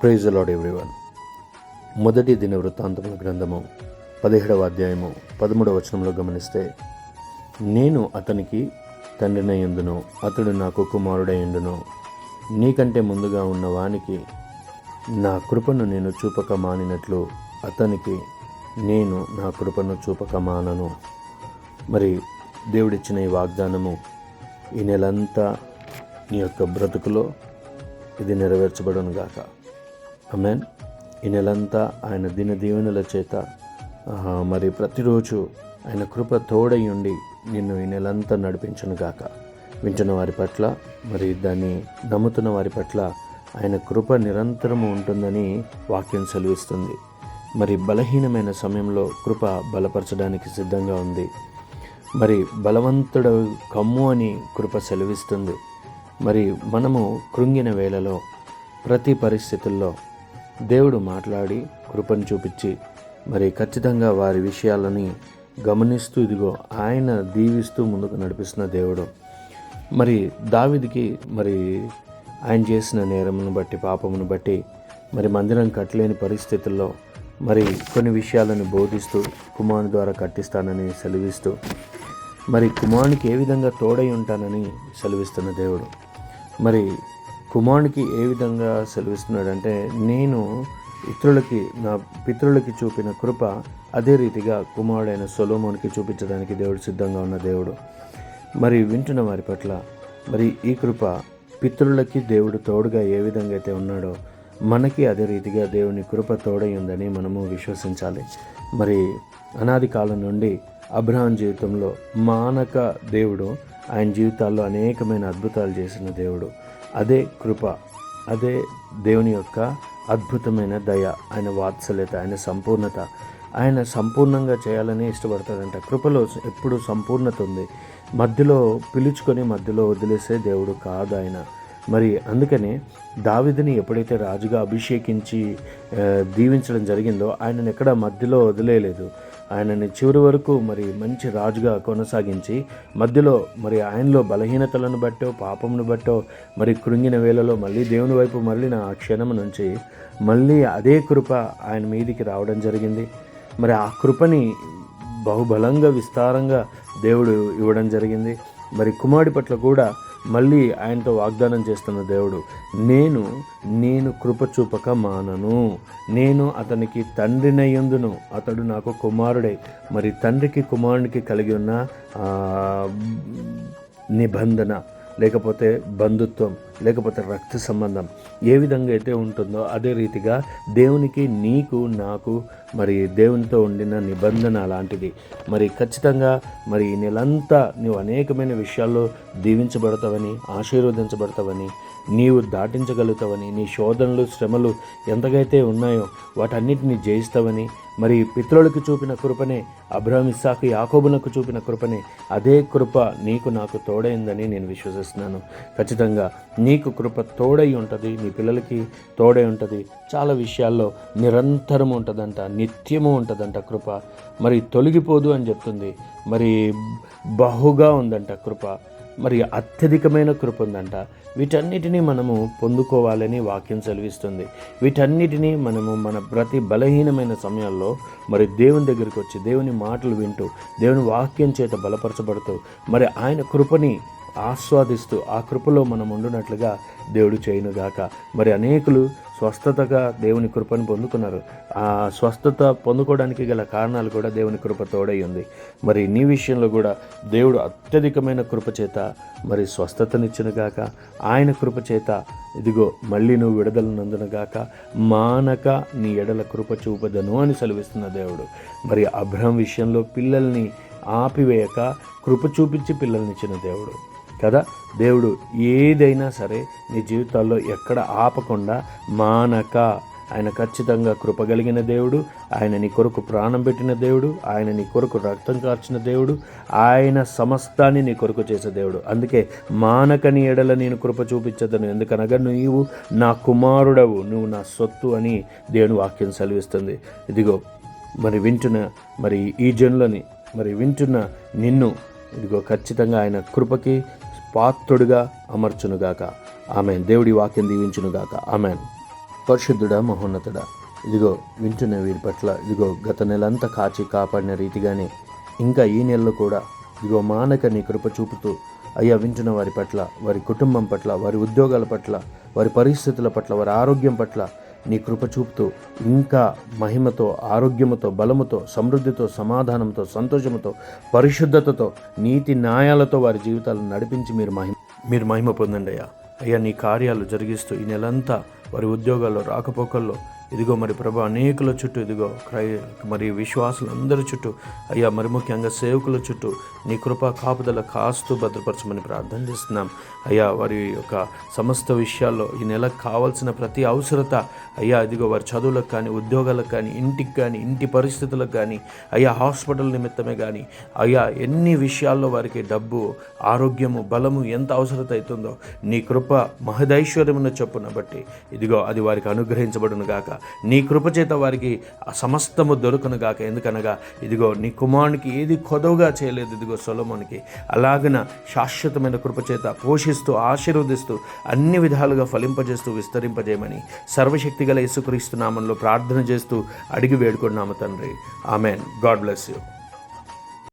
Praise lord everyone మొదటి దిన వృత్తాంతముల గ్రంథము పదిహేడవ అధ్యాయము పదమూడవ వచనంలో గమనిస్తే నేను అతనికి తండ్రినయ్యుందును అతడు నాకు కుమారుడయ్యుండును నీకంటే ముందుగా ఉన్న వానికి నా కృపను నేను చూపక మానినట్లు అతనికి నేను నా కృపను చూపక మానను. మరి దేవుడిచ్చిన ఈ వాగ్దానము ఈ నెలంతా నీ యొక్క బ్రతుకులో ఇది నెరవేర్చబడును గాక అమెన్ ఈ నెలంతా ఆయన దిన దీవెనల చేత మరి ప్రతిరోజు ఆయన కృప తోడై ఉండి నిన్ను ఈ నెలంతా నడిపించను గాక. వింటున్న వారి పట్ల మరి దాన్ని నమ్ముతున్న వారి పట్ల ఆయన కృప నిరంతరము ఉంటుందని వాక్యం సెలవిస్తుంది. మరి బలహీనమైన సమయంలో కృప బలపరచడానికి సిద్ధంగా ఉంది. మరి బలవంతుడు కమ్ము అని కృప సెలవిస్తుంది. మరి మనము కృంగిన వేళలో ప్రతి పరిస్థితుల్లో దేవుడు మాట్లాడి కృపను చూపించి మరి ఖచ్చితంగా వారి విషయాలని గమనిస్తూ ఇదిగో ఆయన దీవిస్తూ ముందుకు నడిపిస్తున్న దేవుడు. మరి దావిదికి మరి ఆయన చేసిన నేరమును బట్టి పాపమును బట్టి మరి మందిరం కట్టలేని పరిస్థితుల్లో మరి కొన్ని విషయాలను బోధిస్తూ కుమారుని ద్వారా కట్టిస్తానని సెలవిస్తూ మరి కుమారునికి ఏ విధంగా తోడై ఉంటానని సెలవిస్తున్న దేవుడు. మరి కుమారునికి ఏ విధంగా సెలవిస్తున్నాడంటే నేను ఇతరులకి నా పితరులకి చూపిన కృప అదే రీతిగా కుమారుడైన సొలోమోనికి చూపించడానికి దేవుడు సిద్ధంగా ఉన్న దేవుడు. మరి వింటున్న వారి పట్ల మరి ఈ కృప పితరులకి దేవుడు తోడుగా ఏ విధంగా అయితే ఉన్నాడో మనకి అదే రీతిగా దేవుని కృప తోడై ఉందని మనము విశ్వసించాలి. మరి అనాది కాలం నుండి అబ్రహాం జీవితంలో మానక దేవుడు ఆయన జీవితాల్లో అనేకమైన అద్భుతాలు చేసిన దేవుడు. అదే కృప అదే దేవుని యొక్క అద్భుతమైన దయ ఆయన వాత్సల్యత ఆయన సంపూర్ణత. ఆయన సంపూర్ణంగా చేయాలని ఇష్టపడతాడంట. కృపలో ఎప్పుడు సంపూర్ణత ఉంది. మధ్యలో పిలుచుకొని మధ్యలో వదిలేసే దేవుడు కాదు ఆయన మరి అందుకనే దావిదిని ఎప్పుడైతే రాజుగా అభిషేకించి దీవించడం జరిగిందో ఆయనను ఎక్కడ మధ్యలో వదిలేయలేదు. ఆయనని చివరి వరకు మరి మంచి రాజుగా కొనసాగించి మధ్యలో మరి ఆయనలో బలహీనతలను బట్టో పాపమును బట్టో మరి కృంగిన వేళలో మళ్ళీ దేవుని వైపు మళ్ళీ ఆ క్షణం నుంచి మళ్ళీ అదే కృప ఆయన మీదికి రావడం జరిగింది. మరి ఆ కృపని బహుబలంగా విస్తారంగా దేవుడు ఇవ్వడం జరిగింది. మరి కుమారుడి పట్ల కూడా మళ్ళీ ఆయనతో వాగ్దానం చేస్తున్న దేవుడు నేను నేను కృప చూపక మానను. నేను అతనికి తండ్రినయ్యందును అతడు నాకు కుమారుడే. మరి తండ్రికి కుమారునికి కలిగి ఉన్న నిబంధన లేకపోతే బంధుత్వం లేకపోతే రక్త సంబంధం ఏ విధంగా అయితే ఉంటుందో అదే రీతిగా దేవునికి నీకు నాకు మరి దేవునితో ఉండిన నిబంధన అలాంటిది. మరి ఖచ్చితంగా మరి ఈ నెలంతా నువ్వు అనేకమైన విషయాల్లో దీవించబడతావని ఆశీర్వదించబడతావని నీవు దాటించగలుగుతావని నీ శోధనలు శ్రమలు ఎంతగైతే ఉన్నాయో వాటన్నిటిని జయిస్తావని మరి పితృలకు చూపిన కృపనే అబ్రహం ఇస్సాకు యాకోబునకు చూపిన కృపనే అదే కృప నీకు నాకు తోడైందని నేను విశ్వసిస్తున్నాను. ఖచ్చితంగా నీకు కృప తోడై ఉంటుంది నీ పిల్లలకి తోడై ఉంటుంది. చాలా విషయాల్లో నిరంతరం ఉంటుందంట నిత్యము ఉంటుందంట కృప. మరి తొలగిపోదు అని చెప్తుంది. మరి బహుగా ఉందంట కృప. మరి అత్యధికమైన కృప ఉందంట. వీటన్నిటినీ మనము పొందుకోవాలని వాక్యం సెలవిస్తుంది. వీటన్నిటినీ మనము మన ప్రతి బలహీనమైన సమయాల్లో మరి దేవుని దగ్గరికి వచ్చి దేవుని మాటలు వింటూ దేవుని వాక్యం చేత బలపరచబడుతూ మరి ఆయన కృపని ఆస్వాదిస్తూ ఆ కృపలో మనం ఉండునట్లుగా దేవుడు చేయనుగాక మరి అనేకులు స్వస్థతగా దేవుని కృపను పొందుకున్నారు. ఆ స్వస్థత పొందుకోవడానికి గల కారణాలు కూడా దేవుని కృప తోడై ఉంది. మరి నీ విషయంలో కూడా దేవుడు అత్యధికమైన కృప చేత మరి స్వస్థతనిచ్చినగాక ఆయన కృప చేత ఇదిగో మళ్ళీ నువ్వు విడుదల నందునుగాక మానక నీ ఎడల కృప చూపదను అని సెలవిస్తున్న దేవుడు. మరి అబ్రహం విషయంలో పిల్లల్ని ఆపివేయక కృప చూపించి పిల్లల్నిచ్చిన దేవుడు. కదా? దేవుడు ఏదైనా సరే నీ జీవితాల్లో ఎక్కడ ఆపకుండా మానక ఆయన ఖచ్చితంగా కృపగలిగిన దేవుడు ఆయన నీ కొరకు ప్రాణం పెట్టిన దేవుడు ఆయన నీ కొరకు రక్తం కార్చిన దేవుడు ఆయన సమస్తాన్ని నీ కొరకు చేసే దేవుడు. అందుకే మానక నీ ఎడల నేను కృప చూపించదను. ఎందుకనగా నీవు నా కుమారుడవు నువ్వు నా సొత్తు అని దేవుని వాక్యం సెలవిస్తుంది. ఇదిగో మరి వింటున్న మరి ఈ జనులని మరి వింటున్న నిన్ను ఇదిగో ఖచ్చితంగా ఆయన కృపకి పాత్రుడుగా అమర్చునుగాక. ఆమెన్. దేవుడి వాక్యం దీవించునుగాక. ఆమెన్. పరిశుద్ధుడా మహోన్నతుడా ఇదిగో వింటున్న వీరి పట్ల ఇదిగో గత నెలంతా కాచి కాపాడిన రీతిగానే ఇంకా ఈ నెలలో కూడా ఇదిగో మానక నీ కృప చూపుతూ అయ్యా వింటున్న వారి పట్ల వారి కుటుంబం పట్ల వారి ఉద్యోగాల పట్ల వారి పరిస్థితుల పట్ల వారి ఆరోగ్యం పట్ల నీ కృప చూపుతూ ఇంకా మహిమతో ఆరోగ్యముతో బలముతో సమృద్ధితో సమాధానంతో సంతోషముతో పరిశుద్ధతతో నీతి న్యాయాలతో వారి జీవితాలను నడిపించి మీరు మహిమ మీరు మహిమ పొందండి అయ్యా. అయ్యా నీ కార్యాలు జరిగిస్తూ ఈ నెలంతా వారి ఉద్యోగాల్లో రాకపోకల్లో ఇదిగో మరి ప్రభు అనేకుల చుట్టూ ఇదిగో క్రై మరి విశ్వాసులందరి చుట్టూ అయ్యా మరి ముఖ్యంగా సేవకుల చుట్టూ నీ కృప కాపుదల కాస్తూ భద్రపరచమని ప్రార్థన చేస్తున్నాం. అయ్యా వారి యొక్క సమస్త విషయాల్లో ఈ నెలకు కావాల్సిన ప్రతి అవసరత అయ్యా ఇదిగో వారి చదువులకు కానీ ఉద్యోగాలకు కానీ ఇంటికి కానీ ఇంటి పరిస్థితులకు కానీ అయ్యా హాస్పిటల్ నిమిత్తమే కానీ అయ్యా ఎన్ని విషయాల్లో వారికి డబ్బు ఆరోగ్యము బలము ఎంత అవసరత అవుతుందో నీ కృప మహదైశ్వర్యమున చొప్పున బట్టి ఇదిగో అది వారికి అనుగ్రహించబడును గాక. నీ కృపచేత వారికి సమస్తము దొరుకునుగాక ఎందుకనగా ఇదిగో నీ కుమారునికి ఏది కొదవగా చేయలేదు. ఇదిగో సొలమోనికి అలాగన శాశ్వతమైన కృపచేత పోషిస్తూ ఆశీర్వదిస్తూ అన్ని విధాలుగా ఫలింపజేస్తూ విస్తరింపజేయమని సర్వశక్తి గల యేసుక్రీస్తు నామంలో ప్రార్థన చేస్తూ అడిగి వేడుకున్నాము తండ్రి. ఆమెన్. God bless you.